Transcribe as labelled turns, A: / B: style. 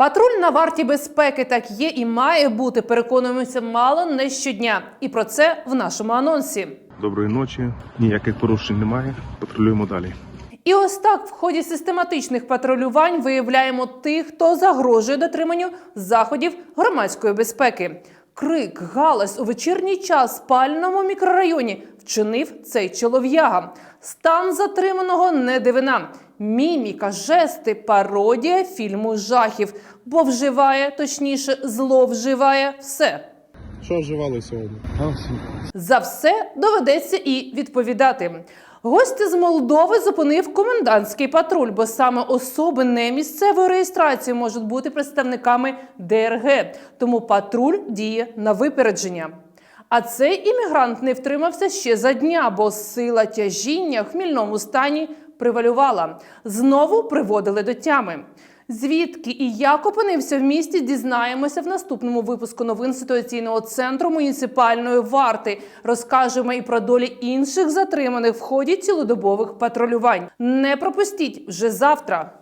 A: Патруль на варті безпеки так є і має бути. Переконуємося мало не щодня. І про це в нашому анонсі.
B: Доброї ночі, ніяких порушень немає. Патрулюємо далі.
A: І ось так в ході систематичних патрулювань виявляємо тих, хто загрожує дотриманню заходів громадської безпеки. Крик, галас у вечірній час в спальному мікрорайоні вчинив цей чолов'яга. Стан затриманого не дивина. Міміка, жести, пародія фільму жахів, бо вживає, точніше, зловживає все.
C: Що вживали сьогодні?
A: За все доведеться і відповідати. Гостя з Молдови зупинив комендантський патруль, бо саме особи не місцевої реєстрації можуть бути представниками ДРГ. Тому патруль діє на випередження. А цей іммігрант не втримався ще за дня, бо сила тяжіння в хмільному стані превалювала. Знову приводили до тями. Звідки і як опинився в місті, дізнаємося в наступному випуску новин ситуаційного центру муніципальної варти. Розкажемо і про долі інших затриманих в ході цілодобових патрулювань. Не пропустіть вже завтра.